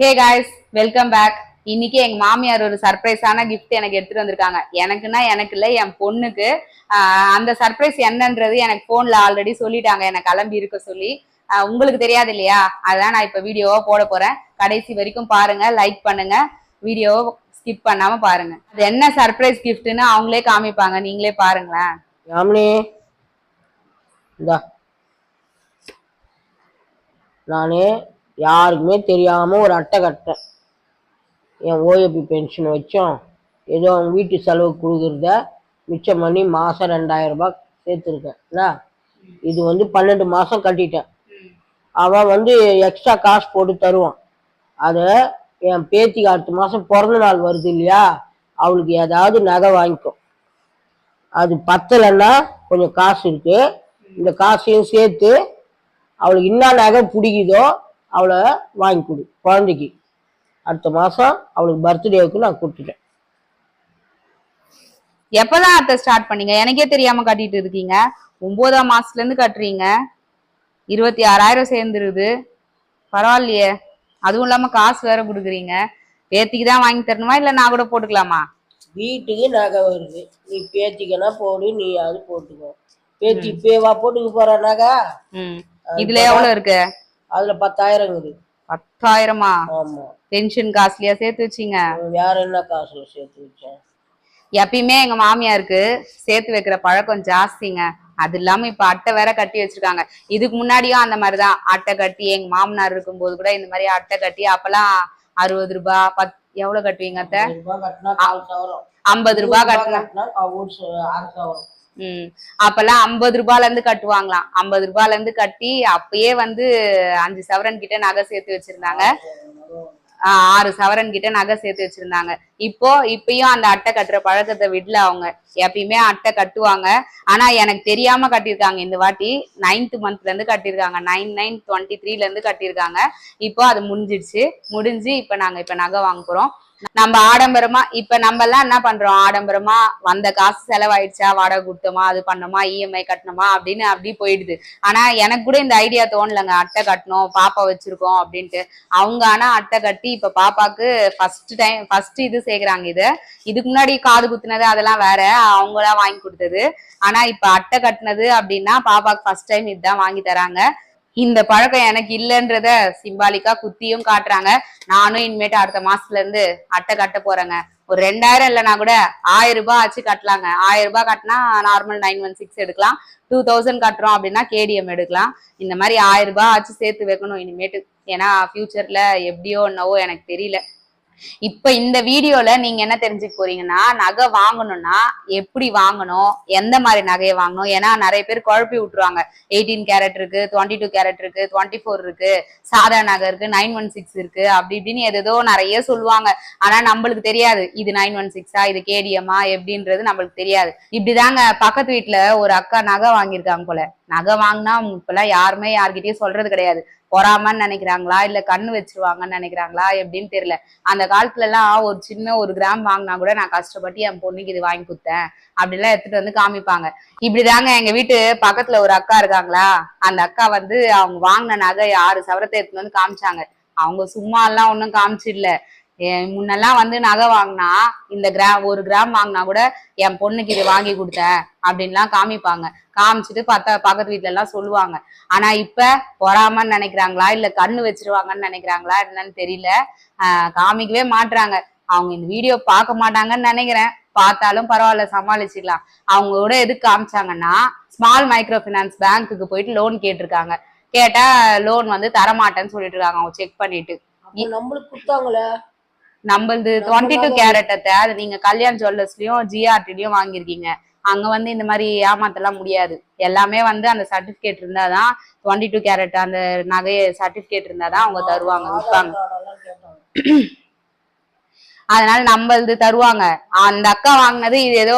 Hey guys welcome back இன்னைக்கு எங்க மாமியார் ஒரு சர்ப்ரைஸான கிஃப்ட் எனக்கு எடுத்துட்டு வந்திருக்காங்க. எனக்குன்னா எனக்கு இல்ல என் பொண்ணுக்கு. அந்த சர்ப்ரைஸ் என்னன்றது எனக்கு போன்ல ஆல்ரெடி சொல்லிட்டாங்க. எனக்கு கிளம்பி இருக்க சொல்லி. உங்களுக்கு தெரியாது இல்லையா? அதான் நான் இப்ப வீடியோவா போட போறேன். கடைசி வரைக்கும் பாருங்க லைக் பண்ணுங்க. வீடியோவை ஸ்கிப் பண்ணாம பாருங்க. அது என்ன சர்ப்ரைஸ் கிஃப்ட்னு அவங்களே காமிப்பாங்க. நீங்களே பாருங்களேன். யாமினி. யாருக்குமே தெரியாமல் ஒரு அட்டை கட்டேன் என் ஓஏபி பென்ஷன் வச்சோம். ஏதோ அவங்க வீட்டு செலவுக்கு கொடுக்குறத மிச்சம் பண்ணி மாதம் ரெண்டாயிரரூபா சேர்த்துருக்கேன். என்ன? இது வந்து பன்னெண்டு மாதம் கட்டிட்டேன். அவன் வந்து எக்ஸ்ட்ரா காசு போட்டு தருவான். அதை என் பேத்திக்கு அடுத்த மாதம் பிறந்த நாள் வருது இல்லையா? அவளுக்கு ஏதாவது நகை வாங்கிக்கும். அது பத்தலைன்னா கொஞ்சம் காசு இருக்குது இந்த காசையும் சேர்த்து அவளுக்கு என்ன நகை பிடிக்குதோ அவளை வாங்கி கொடு குழந்தைக்கு. அடுத்த மாதம் அவளுக்கு பர்த்டேவுக்கு நான் கொடுத்துட்டேன் எப்பதான் அத்தை ஸ்டார்ட் பண்ணீங்க? எனக்கே தெரியாம கட்டிட்டு இருக்கீங்க. ஒன்பதாம் மாசத்துல இருந்து கட்டுறீங்க. இருபத்தி ஆறாயிரம் சேர்ந்துருது. பரவாயில்லையே. அதுவும் இல்லாம காசு வேற கொடுக்குறீங்க. பேத்திக்கு தான் வாங்கி தரணுமா இல்ல நான் கூட போட்டுக்கலாமா? வீட்டுக்கு நகை வருது. நீ பேத்திக்கனா போடு நீ அது போட்டுக்கோ. பேத்தி இப்பேவா போட்டுக்க போற நகை. இதுல எவ்வளவு இருக்கு? அதுல பத்தாயிரம் இருக்குது. பத்தாயிரமா? ஆமா. பென்ஷன் காசுலயா சேர்த்து வச்சீங்க. வேற என்ன காசுல சேர்த்து வச்சேன்? எப்பயுமே எங்க மாமியாருக்கு சேர்த்து வைக்கிற பழக்கம் ஜாஸ்திங்க. அது இல்லாம இப்ப அட்டை வேற கட்டி வச்சிருக்காங்க. இதுக்கு முன்னாடியும் அந்த மாதிரிதான். அட்டை கட்டி எங்க மாமனார் இருக்கும்போது கூட இந்த மாதிரி அட்டை கட்டி அப்பெல்லாம் அறுபது ரூபாய் பத் எவ்வளவு கட்டுவீங்க அத்தை? ஐம்பது ரூபாய் கட்டினா ஒரு அரை சவரம். ம். அப்பெல்லாம் ஐம்பது ரூபாய்ல இருந்து கட்டுவாங்களாம். ஐம்பது ரூபாய்ல இருந்து கட்டி அப்பயே வந்து அஞ்சு சவரன் கிட்ட நகை சேர்த்து வச்சிருந்தாங்க. ஆறு சவரன் கிட்ட நகை சேர்த்து வச்சிருந்தாங்க. இப்போ இப்பயும் அந்த அட்டை கட்டுற பழக்கத்தை விடல அவங்க. எப்பயுமே அட்டை கட்டுவாங்க. ஆனா எனக்கு தெரியாம கட்டியிருக்காங்க. இந்த வாட்டி நைன்த் மந்த்ல இருந்து கட்டியிருக்காங்க. நைன் நைன் டுவெண்ட்டி த்ரீல இருந்து கட்டியிருக்காங்க. இப்போ அது முடிஞ்சிடுச்சு. முடிஞ்சு இப்ப நாங்க இப்ப நகை வாங்க போறோம். நம்ம ஆடம்பரமா இப்ப நம்ம எல்லாம் என்ன பண்றோம்? ஆடம்பரமா வந்த காசு செலவாயிடுச்சா? வாடகை கொடுத்தோமா? அது பண்ணோமா? இஎம்ஐ கட்டணுமா? அப்படின்னு அப்படி போயிடுது. ஆனா எனக்கு கூட இந்த ஐடியா தோணலங்க. அட்டை கட்டணும் பாப்பா வச்சிருக்கோம் அப்படின்ட்டு. அவங்க ஆனா அட்டை கட்டி இப்ப பாப்பாக்கு ஃபர்ஸ்ட் டைம் ஃபர்ஸ்ட் இது சேர்க்கறாங்க இது. இதுக்கு முன்னாடி காது குத்துனது அதெல்லாம் வேற. அவங்களா வாங்கி கொடுத்தது. ஆனா இப்ப அட்டை கட்டினது அப்படின்னா பாப்பாக்கு ஃபர்ஸ்ட் டைம் இதுதான் வாங்கி தராங்க. இந்த பழக்கம் எனக்கு இல்லைன்றத சிம்பாலிக்கா குத்தியும் காட்டுறாங்க. நானும் இனிமேட்டு அடுத்த மாசத்துல இருந்து அட்டை கட்ட போறேங்க. ஒரு ரெண்டாயிரம் இல்லைனா கூட ஆயிரம் ரூபாய் ஆச்சு கட்டலாங்க. ஆயிரம் ரூபாய் கட்டினா நார்மல் நைன் ஒன் சிக்ஸ் எடுக்கலாம். டூ தௌசண்ட் கட்டுறோம் அப்படின்னா கேடிஎம் எடுக்கலாம். இந்த மாதிரி ஆயிரம் ரூபாய் ஆச்சு சேர்த்து வைக்கணும் இனிமேட்டு. ஏன்னா ஃபியூச்சர்ல எப்படியோ என்னவோ எனக்கு தெரியல. இப்ப இந்த வீடியோல நீங்க என்ன தெரிஞ்சுக்க போறீங்கன்னா நகை வாங்கணும்னா எப்படி வாங்கணும்? எந்த மாதிரி நகையை வாங்கணும்? ஏன்னா நிறைய பேர் குழப்பி விட்டுருவாங்க. எயிட்டீன் கேரட் இருக்கு டுவெண்ட்டி டூ கேரட் இருக்கு டுவெண்ட்டி ஃபோர் இருக்கு சாதா நகை இருக்கு நைன் ஒன் சிக்ஸ் இருக்கு அப்படி இப்படின்னு எதோ நிறைய சொல்லுவாங்க. ஆனா நம்மளுக்கு தெரியாது. இது நைன் ஒன் சிக்ஸா இது கேடிஎம்மா எப்படின்றது நம்மளுக்கு தெரியாது. இப்படிதாங்க பக்கத்து வீட்டுல ஒரு அக்கா நகை வாங்கியிருக்காங்க போல. நகை வாங்கினா இப்பெல்லாம் யாருமே யார்கிட்டயும் சொல்றது கிடையாது. பொறாமன்னு நினைக்கிறாங்களா? இல்ல கண்ணு வச்சிருவாங்கன்னு நினைக்கிறாங்களா? எப்படின்னு தெரியல. அந்த காலத்துல எல்லாம் ஒரு சின்ன ஒரு கிராம் வாங்கினா கூட நான் கஷ்டப்பட்டு என் பொண்ணுக்கு இது வாங்கி கொடுத்தேன். அப்படிலாம் எடுத்துட்டு வந்து காமிப்பாங்க. இப்படிதாங்க எங்க வீட்டு பக்கத்துல ஒரு அக்கா இருக்காங்களா? அந்த அக்கா வந்து அவங்க வாங்கின நகை ஆறு சவரத்தை எடுத்துட்டு வந்து காமிச்சாங்க. அவங்க சும்மா எல்லாம் ஒன்றும் காமிச்சிடல. முன்னெல்லாம் வந்து நகை வாங்கினா இந்த கிராம் ஒரு கிராம் வாங்கினா கூட என் பொண்ணுக்கு இது வாங்கி கொடுத்தேன் அப்படின்லாம் காமிப்பாங்க. காமிச்சிட்டு பத்த பக்கத்து வீட்டுல எல்லாம் சொல்லுவாங்க. ஆனா இப்ப பொறாமன்னு நினைக்கிறாங்களா? இல்ல கண்ணு வச்சிருவாங்கன்னு நினைக்கிறாங்களா? என்னன்னு தெரியல. ஆஹ் காமிக்கவே மாட்றாங்க. அவங்க இந்த வீடியோ பார்க்க மாட்டாங்கன்னு நினைக்கிறேன். பார்த்தாலும் பரவாயில்ல சமாளிச்சிடலாம் அவங்க கூட எதுக்கு காமிச்சாங்கன்னா ஸ்மால் மைக்ரோ ஃபினான்ஸ் பேங்க்குக்கு போயிட்டு லோன் கேட்டிருக்காங்க. கேட்டா லோன் வந்து தரமாட்டேன்னு சொல்லிட்டு இருக்காங்க. அவங்க செக் பண்ணிட்டு. நம்மளுக்கு கொடுத்தாங்களே? நம்மளது டுவெண்ட்டி டூ கேரட்டத்தை அது நீங்க கல்யாண் ஜுவல்லர்ஸ்லயும் ஜிஆர்டிலயும் வாங்கியிருக்கீங்க. அங்க வந்து இந்த மாதிரி ஏமாத்தலாம் முடியாது. எல்லாமே வந்து அந்த சர்டிபிகேட் இருந்தாதான் டுவெண்ட்டி டூ கேரட் அந்த நகைய சர்டிபிகேட் இருந்தாதான் அவங்க தருவாங்க விற்பாங்க அதனால நம்மளது தருவாங்க. அந்த அக்கா வாங்கினது இது ஏதோ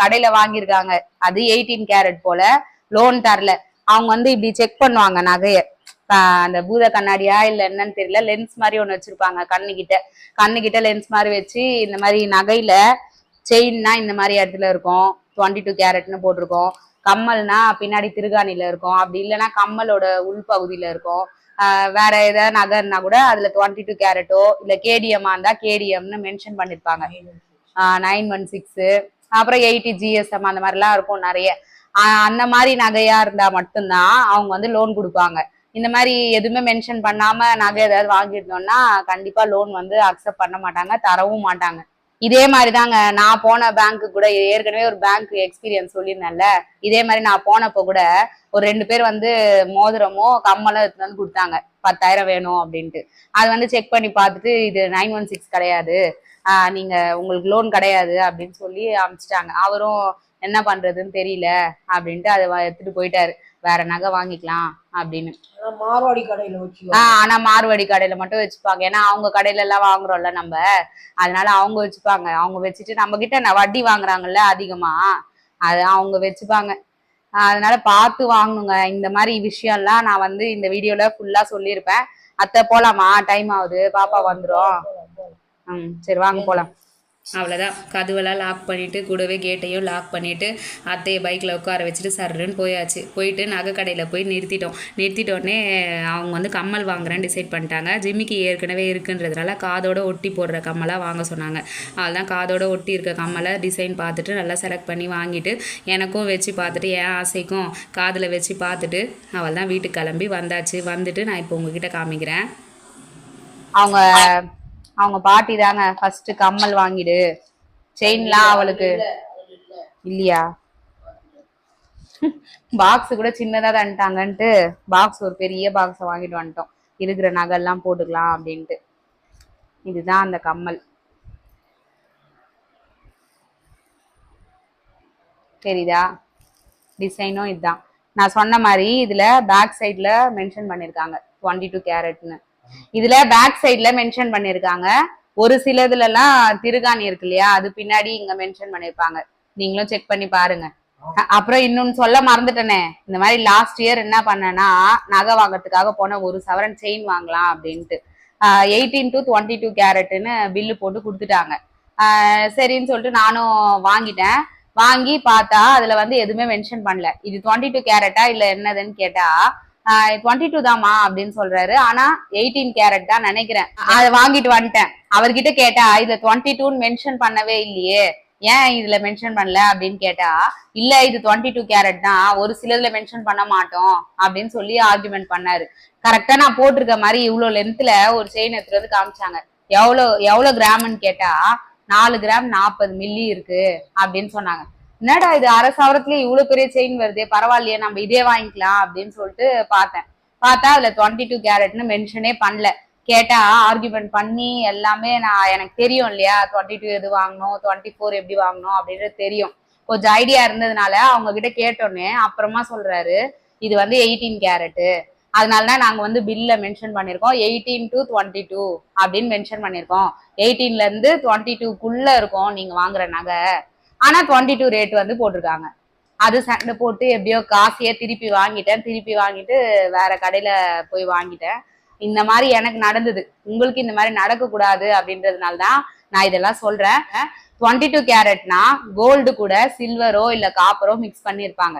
கடையில வாங்கியிருக்காங்க. அது எயிட்டீன் கேரட் போல. லோன் தரல. அவங்க வந்து இப்படி செக் பண்ணுவாங்க நகைய. அந்த பூத கண்ணாடியா இல்ல என்னன்னு தெரியல லென்ஸ் மாதிரி ஒண்ணு வச்சிருப்பாங்க கண்ணு கிட்ட கண்ணு கிட்ட லென்ஸ் மாதிரி வச்சு இந்த மாதிரி நகையில செயின்னா இந்த மாதிரி இடத்துல இருக்கும். டுவெண்ட்டி டூ கேரட்னு போட்டிருக்கோம். கம்மல்னா பின்னாடி திருகாணில இருக்கும். அப்படி இல்லைன்னா கம்மலோட உள்பகுதியில இருக்கும். வேற ஏதாவது நகர்னா கூட அதுல டுவெண்ட்டி டூ கேரட்டோ இல்ல கேடிஎம்மா இருந்தா கேடிஎம்னு மென்ஷன் பண்ணிருப்பாங்க. நைன் ஒன் சிக்ஸ் அப்புறம் எயிட்டி ஜிஎஸ்எம் அந்த மாதிரிலாம் இருக்கும் நிறைய. அந்த மாதிரி நகையா இருந்தா மட்டும்தான் அவங்க வந்து லோன் கொடுப்பாங்க. இந்த மாதிரி எதுவுமே மென்ஷன் பண்ணாம நகை ஏதாவது வாங்கியிருந்தோம்னா கண்டிப்பா லோன் வந்து அக்செப்ட் பண்ண மாட்டாங்க தரவும் மாட்டாங்க. இதே மாதிரி தாங்க நான் போன பேங்க்கு கூட ஏற்கனவே ஒரு பேங்க் எக்ஸ்பீரியன்ஸ் சொல்லியிருந்தேன்ல இதே மாதிரி நான் போனப்போ கூட ஒரு ரெண்டு பேர் வந்து மோதிரமோ கம்மலும் எடுத்துட்டு வந்து கொடுத்தாங்க. பத்தாயிரம் வேணும் அப்படின்ட்டு. அது வந்து செக் பண்ணி பார்த்துட்டு இது நைன் ஒன் சிக்ஸ் கிடையாது. நீங்க உங்களுக்கு லோன் கிடையாது அப்படின்னு சொல்லி அனுப்பிச்சிட்டாங்க அவரும் என்ன பண்றதுன்னு தெரியல அப்படின்ட்டு அதை எடுத்துட்டு போயிட்டாரு. வேற நகை வாங்கிக்கலாம் அப்படின்னு. மார்வாடி கடையில வச்சு ஆஹ் ஆனா மார்வாடி கடையில மட்டும் வச்சுப்பாங்க. ஏன்னா அவங்க கடையில எல்லாம் வாங்குறோம்ல நம்ம. அதனால அவங்க வச்சுப்பாங்க. அவங்க வச்சுட்டு நம்ம கிட்ட வட்டி வாங்குறாங்கல்ல அதிகமா. அது அவங்க வச்சுப்பாங்க. அதனால பார்த்து வாங்கணுங்க இந்த மாதிரி விஷயம்லாம் நான் வந்து இந்த வீடியோல ஃபுல்லா சொல்லியிருப்பேன். அத்தை போலாமா? டைம் ஆகுது. பாப்பா வந்துரும். ம் சரி வாங்க போலாம். அவ்வளோதான் கதவெல்லாம் லாக் பண்ணிட்டு கூடவே கேட்டையும் லாக் பண்ணிட்டு அத்தையை பைக்கில் உட்கார வச்சுட்டு சர்ருன்னு போயாச்சு. போயிட்டு நகை கடையில் போய் நிறுத்திட்டோம். நிறுத்திட்டோடனே அவங்க வந்து கம்மல் வாங்குறேன்னு டிசைட் பண்ணிட்டாங்க. ஜிம்மிக்கு ஏற்கனவே இருக்குன்றதுனால காதோட ஒட்டி போடுற கம்மலாக வாங்க சொன்னாங்க. அதுதான் காதோட ஒட்டி இருக்க கம்மலை டிசைன் பார்த்துட்டு நல்லா செலக்ட் பண்ணி வாங்கிட்டு எனக்கும் வச்சு பார்த்துட்டு என் ஆசைக்கும் காதில் வச்சு பார்த்துட்டு அவள் தான் வீட்டுக்கு கிளம்பி வந்தாச்சு. வந்துட்டு நான் இப்போ உங்ககிட்ட காமிக்கிறேன். அவங்க அவங்க பாட்டி தாங்க ஃபர்ஸ்ட் கம்மல் வாங்கிடு. செயின்லாம் அவளுக்கு. இல்லையா? பாக்ஸ் கூட சின்னதா தந்துட்டாங்கன்ட்டு பாக்ஸ் ஒரு பெரிய பாக்ஸை வாங்கிட்டு வந்துட்டோம். இருக்கிற நகைலாம் போட்டுக்கலாம் அப்படின்ட்டு. இதுதான் அந்த கம்மல். தெரியுதா? டிசைனும் இதுதான். நான் சொன்ன மாதிரி இதுல பேக் சைடுல மென்ஷன் பண்ணிருக்காங்க டுவெண்ட்டி டூ கேரட்னு இதுல பேக் சைடுல மென்ஷன் பண்ணிருக்காங்க. ஒரு சிலதுல எல்லாம் திருகாணி இருக்கு இல்லையா? அது பின்னாடி இங்க மென்ஷன் பண்ணிருப்பாங்க. நீங்களும் செக் பண்ணி பாருங்க. அப்புறம் இன்னொன்னு சொல்ல மறந்துட்டேனே. இந்த மாதிரி லாஸ்ட் இயர் என்ன பண்ணேன்னா நகை வாங்கறதுக்காக போன ஒரு சவரன் செயின் வாங்கலாம் அப்படின்ட்டு. எயிட்டீன் டு டுவெண்ட்டி டூ கேரட்னு பில்லு போட்டு கொடுத்துட்டாங்க. ஆஹ் சரின்னு சொல்லிட்டு நானும் வாங்கிட்டேன். வாங்கி பார்த்தா அதுல வந்து எதுவுமே மென்ஷன் பண்ணல. இது டுவெண்ட்டி டூ கேரட்டா இல்ல என்னதுன்னு கேட்டா டுவெண்ட்டி டூ தாமா அப்படின்னு சொல்றாரு. ஆனா எயிட்டீன் கேரட் தான் நினைக்கிறேன். அதை வாங்கிட்டு வந்துட்டேன். அவர்கிட்ட கேட்டா இதுல டுவெண்ட்டி டூன்னு மென்ஷன் பண்ணவே இல்லையே. ஏன் இதுல மென்ஷன் பண்ணல? அப்படின்னு கேட்டா இல்ல இது டுவெண்ட்டி டூ கேரட் தான். ஒரு சிலதுல மென்ஷன் பண்ண மாட்டோம். அப்படின்னு சொல்லி ஆர்குமெண்ட் பண்ணாரு. கரெக்டா நான் போட்டிருக்க மாதிரி இவ்வளவு லென்த்ல ஒரு செயின் எடுத்துட்டு வந்து காமிச்சாங்க. எவ்வளவு எவ்வளவு கிராம்னு கேட்டா நாலு கிராம் நாற்பது மில்லி இருக்கு. அப்படின்னு சொன்னாங்க. என்னடா இது அரை சவரத்துல இவ்வளவு பெரிய செயின் வருது? பரவாயில்லையே நம்ம இதே வாங்கிக்கலாம் அப்படின்னு சொல்லிட்டு பார்த்தேன். பார்த்தா அதுல டுவெண்ட்டி டூ கேரட்னு மென்ஷனே பண்ணல. கேட்டா ஆர்குமெண்ட் பண்ணி எல்லாமே நான் எனக்கு தெரியும் இல்லையா? டுவெண்ட்டி டூ எது வாங்கணும்? டுவெண்ட்டி ஃபோர் எப்படி வாங்கணும்? அப்படின்றது தெரியும். கொஞ்சம் ஐடியா இருந்ததுனால அவங்க கிட்ட கேட்டோன்னே அப்புறமா சொல்றாரு. இது வந்து எயிட்டீன் கேரட்டு அதனால தான் நாங்க வந்து பில்ல மென்ஷன் பண்ணிருக்கோம். எயிட்டீன் டு டுவெண்ட்டி டூ அப்படின்னு மென்ஷன் பண்ணிருக்கோம். எயிட்டீன்ல இருந்து டுவெண்ட்டி டூக்குள்ள இருக்கும் நீங்க வாங்குற நகை. ஆனா டுவெண்ட்டி டூ ரேட் வந்து போட்டிருக்காங்க. அது சண்டை போட்டு எப்படியோ காசையே திருப்பி வாங்கிட்டேன் திருப்பி வாங்கிட்டு வேற கடையில போய் வாங்கிட்டேன். இந்த மாதிரி எனக்கு நடந்தது. உங்களுக்கு இந்த மாதிரி நடக்கக்கூடாது அப்படின்றதுனால தான் நான் இதெல்லாம் சொல்றேன். டுவெண்ட்டி டூ கேரட்னா கோல்டு கூட சில்வரோ இல்லை காப்பரோ மிக்ஸ் பண்ணியிருப்பாங்க.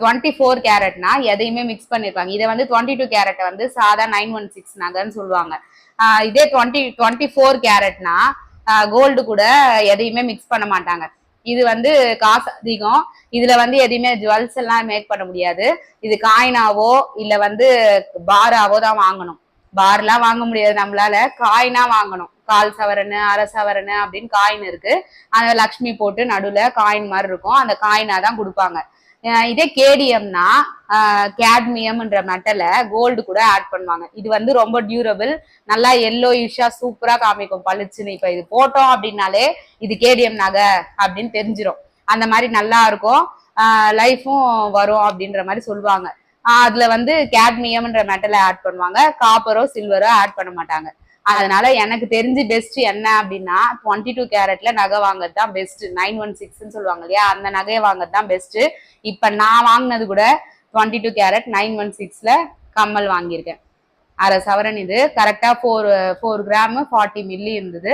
டுவெண்ட்டி ஃபோர் கேரட்னா எதையுமே மிக்ஸ் பண்ணியிருப்பாங்க. இதை வந்து டுவெண்ட்டி டூ கேரட்டை வந்து சாதா நைன் ஒன் சிக்ஸ் நகைன்னு சொல்லுவாங்க. இதே டுவெண்ட்டி டுவெண்ட்டி ஃபோர் கேரட்னா கோல்டு கூட எதையுமே மிக்ஸ் பண்ண மாட்டாங்க. இது வந்து காசு அதிகம். இதுல வந்து எதையுமே ஜுவல்ஸ் எல்லாம் மேக் பண்ண முடியாது. இது காயினாவோ இல்ல வந்து பாராவோ தான் வாங்கணும். பார்லாம் வாங்க முடியாது நம்மளால. காயினா வாங்கணும். கால் சவரனு அரை சவரனு அப்படின்னு காயின் இருக்கு. அந்த லக்ஷ்மி போட்டு நடுவுல காயின் மாதிரி இருக்கும். அந்த காயினா தான் கொடுப்பாங்க. இதே கேடியம்னா கேட்மியம்ன்ற மெட்டலை கோல்டு கூட ஆட் பண்ணுவாங்க. இது வந்து ரொம்ப டியூரபிள் நல்லா எல்லோ இஷா சூப்பரா காமிக்கும் பளிச்சுன்னு. இப்ப இது போட்டோம் அப்படின்னாலே இது கேடிஎம் நகை அப்படின்னு தெரிஞ்சிடும் அந்த மாதிரி நல்லா இருக்கும். லைஃபும் வரும் அப்படின்ற மாதிரி சொல்லுவாங்க. அதுல வந்து கேட்மியம்ன்ற மெட்டலை ஆட் பண்ணுவாங்க. காப்பரோ சில்வரோ ஆட் பண்ண மாட்டாங்க. அதனால எனக்கு தெரிஞ்சு பெஸ்ட் என்ன அப்படின்னா டுவெண்ட்டி டூ கேரட்ல நகை வாங்குறது தான் பெஸ்ட் நைன் ஒன் சிக்ஸ்ன்னு சொல்லுவாங்க இல்லையா? அந்த நகையை வாங்குறது தான் பெஸ்ட் இப்ப நான் வாங்கினது கூட twenty two carat nine one சிக்ஸ்ல கம்மல் வாங்கியிருக்கேன். அரை சவரன் இது. கரெக்டா four four gram forty milli இருந்தது.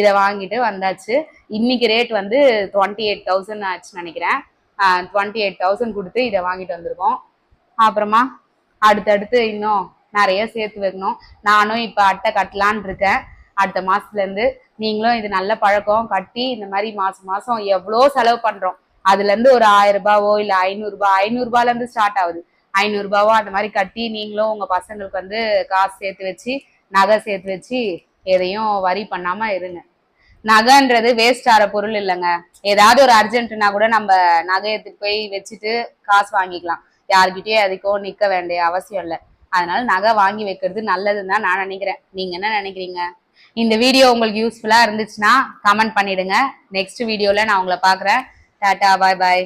இதை வாங்கிட்டு வந்தாச்சு. இன்னைக்கு ரேட் வந்து டுவெண்ட்டி எயிட் தௌசண்ட் ஆச்சுன்னு நினைக்கிறேன். டுவெண்ட்டி எயிட் தௌசண்ட் கொடுத்து இதை வாங்கிட்டு வந்திருக்கோம். அப்புறமா அடுத்தடுத்து இன்னும் நிறைய சேர்த்து வைக்கணும். நானும் இப்போ அட்டை கட்டலான் இருக்கேன். அடுத்த மாசத்துலேருந்து நீங்களும் இது நல்ல பழக்கம் கட்டி இந்த மாதிரி மாதம் மாதம் எவ்வளோ செலவு பண்ணுறோம் அதுலேருந்து ஒரு ஆயிரம் ரூபாவோ இல்லை ஐநூறுரூபா ஐநூறுரூபாலேருந்து ஸ்டார்ட் ஆகுது. ஐநூறுரூபாவோ அந்த மாதிரி கட்டி நீங்களும் உங்கள் பசங்களுக்கு வந்து காசு சேர்த்து வச்சு நகை சேர்த்து வச்சு எதையும் வரி பண்ணாமல் இருங்க. நகைன்றது வேஸ்ட் ஆகிற பொருள் இல்லைங்க. ஏதாவது ஒரு அர்ஜென்ட்னா கூட நம்ம நகை போய் வச்சுட்டு காசு வாங்கிக்கலாம். யார்கிட்டயும் அதுக்கோ நிற்க வேண்டிய அவசியம் இல்லை. அதனால நகை வாங்கி வைக்கிறது நல்லதுன்னு தான் நான் நினைக்கிறேன். நீங்க என்ன நினைக்கிறீங்க? இந்த வீடியோ உங்களுக்கு யூஸ்ஃபுல்லா இருந்துச்சுன்னா கமெண்ட் பண்ணிடுங்க. நெக்ஸ்ட் வீடியோல நான் உங்களை பார்க்குறேன். டாடா பாய் பாய்